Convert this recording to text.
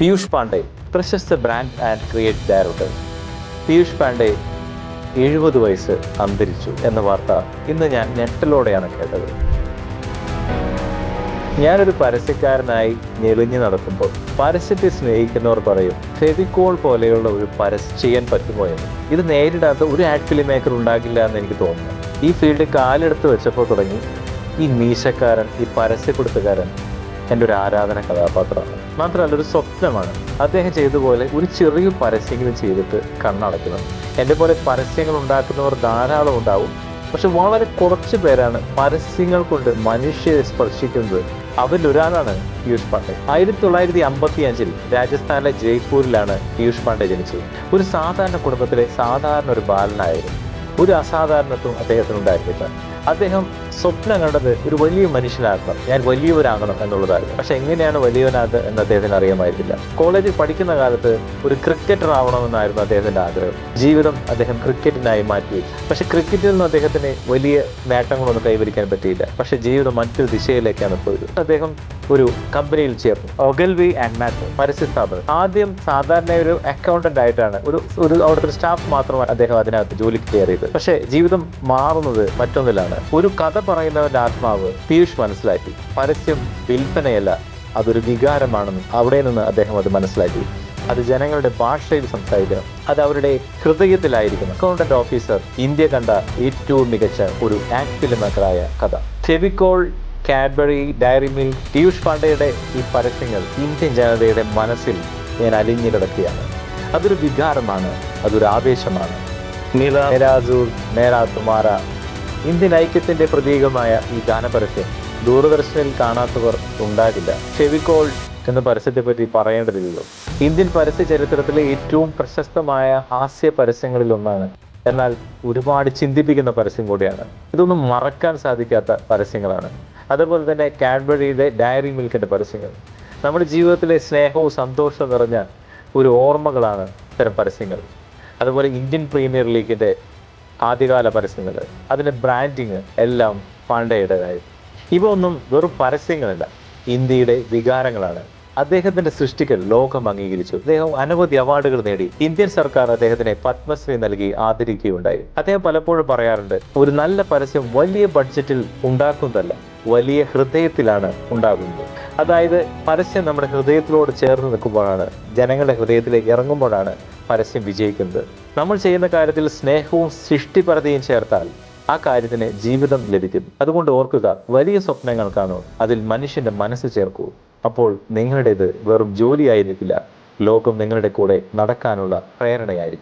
പീയൂഷ് പാണ്ഡെ പ്രശസ്ത brand and create director Piyush Pandey എഴുപത് വയസ്സ് അന്തരിച്ചു എന്ന വാർത്ത ഇന്ന് ഞാൻ ഞെട്ടലോടെയാണ് കേട്ടത്. ഞാനൊരു പരസ്യക്കാരനായി ഞെളിഞ്ഞു നടക്കുമ്പോൾ പരസ്യത്തെ സ്നേഹിക്കുന്നവർ പറയും ഫെവിക്കോൾ പോലെയുള്ള ഒരു പരസ്യം ചെയ്യാൻ പറ്റുമോ എന്ന്? ഇത് നേരിടാത്ത ഒരു ആഡ് ഫിലിം മേക്കർ ഉണ്ടാകില്ല എന്ന് എനിക്ക് തോന്നുന്നു. ഈ ഫീൽഡ് കാലെടുത്ത് വെച്ചപ്പോൾ തുടങ്ങി ഈ മീശക്കാരൻ ഈ പരസ്യപ്പെടുത്തുകാരൻ എന്റെ ഒരു ആരാധന കഥാപാത്രമാണ്. മാത്രമല്ല ഒരു സ്വപ്നമാണ്. അദ്ദേഹം ചെയ്ത പോലെ ഒരു ചെറിയ പരസ്യങ്ങളും ചെയ്തിട്ട് കണ്ണടക്കണം എന്റെ പോലെ പരസ്യങ്ങൾ ഉണ്ടാക്കുന്നവർ ധാരാളം ഉണ്ടാവും. പക്ഷെ വളരെ കുറച്ച് പേരാണ് പരസ്യങ്ങൾ കൊണ്ട് മനുഷ്യരെ സ്പർശിക്കുന്നത്. അവരിൽ ഒരാളാണ് പീയൂഷ് പാണ്ഡെ. ആയിരത്തി തൊള്ളായിരത്തി അമ്പത്തി അഞ്ചിൽ രാജസ്ഥാനിലെ ജയ്പൂരിലാണ് പീയൂഷ് പാണ്ഡെ ജനിച്ചത്. ഒരു സാധാരണ കുടുംബത്തിലെ സാധാരണ ഒരു ബാലനായിരുന്നു. ഒരു അസാധാരണത്വം അദ്ദേഹത്തിനുണ്ടായിരുന്നില്ല. അദ്ദേഹം സ്വപ്നം കണ്ടത് ഒരു വലിയ മനുഷ്യനാകണം. ഞാൻ വലിയവരാകണം എന്നുള്ളതായിരുന്നു. പക്ഷെ എങ്ങനെയാണ് വലിയവനാത് എന്ന് അദ്ദേഹത്തിന് അറിയാമായിരുന്നില്ല. കോളേജിൽ പഠിക്കുന്ന കാലത്ത് ഒരു ക്രിക്കറ്റർ ആവണമെന്നായിരുന്നു അദ്ദേഹത്തിന്റെ ആഗ്രഹം. ജീവിതം അദ്ദേഹം ക്രിക്കറ്റിനായി മാറ്റി പക്ഷെ ക്രിക്കറ്റിൽ നിന്ന് അദ്ദേഹത്തിന് വലിയ നേട്ടങ്ങളൊന്നും കൈവരിക്കാൻ പറ്റിയില്ല. പക്ഷെ ജീവിതം മറ്റൊരു ദിശയിലേക്കാണ് പോയത്. അദ്ദേഹം ഒരു കമ്പനിയിൽ ചേർന്നു. ഒഗൽവി ആൻഡ് മാറ്റ് പരസ്യ സ്ഥാപനം ആദ്യം സാധാരണ ഒരു അക്കൗണ്ടന്റ് ആയിട്ടാണ് ഒരു ഒരു അവിടുത്തെ സ്റ്റാഫ് മാത്രമാണ് അദ്ദേഹം അതിനകത്ത് ജോലിക്ക് കയറിയത്. പക്ഷേ ജീവിതം മാറുന്നത് മറ്റൊന്നിലാണ്. ഒരു കഥ പറയുന്നവന്റെ ആത്മാവ് പീയൂഷ് മനസ്സിലാക്കി. പരസ്യം വിൽപ്പനയല്ല അതൊരു വികാരമാണെന്ന് അവിടെ നിന്ന് അദ്ദേഹം അത് മനസ്സിലാക്കി. അത് ജനങ്ങളുടെ ഭാഷയിൽ സംസാരിക്കണം. അത് അവരുടെ ഹൃദയത്തിലായിരിക്കണം. അക്കൗണ്ടന്റ് ഓഫീസർ ഇന്ത്യ കണ്ട ഏറ്റവും മികച്ച ഒരു ആക്ട് ഫിലിമേക്കറായ കഥ. Fevicol Cadbury Dairy Milk Piyush പാണ്ഡെയുടെ ഈ പരസ്യങ്ങൾ ഇന്ത്യൻ ജനതയുടെ മനസ്സിൽ ഞാൻ അലിഞ്ഞു കിടക്കുകയാണ്. അതൊരു വികാരമാണ് അതൊരു ആവേശമാണ്. നീല മേരാസൂർ മേരാ തുമാര ഇന്ത്യൻ ഐക്യത്തിന്റെ പ്രതീകമായ ഈ ഗാനപരസ്യം ദൂരദർശനിൽ കാണാത്തവർ ഉണ്ടാകില്ല. ഫെവിക്കോൾ എന്ന പരസ്യത്തെ പറ്റി പറയേണ്ടതില്ലല്ലോ. ഇന്ത്യൻ പരസ്യ ചരിത്രത്തിലെ ഏറ്റവും പ്രശസ്തമായ ഹാസ്യ പരസ്യങ്ങളിൽ ഒന്നാണ്. എന്നാൽ ഒരുപാട് ചിന്തിപ്പിക്കുന്ന പരസ്യം കൂടിയാണ്. ഇതൊന്നും മറക്കാൻ സാധിക്കാത്ത പരസ്യങ്ങളാണ്. അതുപോലെ തന്നെ കാഡ്ബറിയുടെ ഡയറി മിൽക്കിന്റെ പരസ്യങ്ങൾ. നമ്മുടെ ജീവിതത്തിലെ സ്നേഹവും സന്തോഷവും നിറഞ്ഞ ഒരു ഓർമ്മകളാണ് ഇത്തരം പരസ്യങ്ങൾ. അതുപോലെ ഇന്ത്യൻ പ്രീമിയർ ലീഗിന്റെ ആദ്യകാല പരസ്യങ്ങൾ അതിന്റെ ബ്രാൻഡിങ് എല്ലാം പാണ്ഡയുടേതായിരുന്നു ഇവ ഒന്നും വെറും പരസ്യങ്ങളല്ല ഇന്ത്യയുടെ വികാരങ്ങളാണ്. അദ്ദേഹത്തിന്റെ സൃഷ്ടികൾ ലോകം അംഗീകരിച്ചു. അദ്ദേഹം അനവധി അവാർഡുകൾ നേടി. ഇന്ത്യൻ സർക്കാർ അദ്ദേഹത്തിനെ പത്മശ്രീ നൽകി ആദരിക്കുകയുണ്ടായി. അദ്ദേഹം പലപ്പോഴും പറയാറുണ്ട് ഒരു നല്ല പരസ്യം വലിയ ബഡ്ജറ്റിൽ ഉണ്ടാക്കുന്നതല്ല വലിയ ഹൃദയത്തിലാണ് ഉണ്ടാകുന്നത്. അതായത് പരസ്യം നമ്മുടെ ഹൃദയത്തിലോട് ചേർന്ന് നിൽക്കുമ്പോഴാണ് ജനങ്ങളുടെ ഹൃദയത്തിലേക്ക് ഇറങ്ങുമ്പോഴാണ് പരസ്യം വിജയിക്കുന്നത്. നമ്മൾ ചെയ്യുന്ന കാര്യത്തിൽ സ്നേഹവും സൃഷ്ടിപരതയും ചേർത്താൽ ആ കാര്യത്തിന് ജീവിതം ലഭിക്കും. അതുകൊണ്ട് ഓർക്കുക വലിയ സ്വപ്നങ്ങൾ കാണൂ അതിൽ മനുഷ്യന്റെ മനസ്സ് ചേർക്കൂ. അപ്പോൾ നിങ്ങളുടേത് വെറും ജോലിയായിരിക്കില്ല. ലോകം നിങ്ങളുടെ കൂടെ നടക്കാനുള്ള പ്രേരണയായിരിക്കും.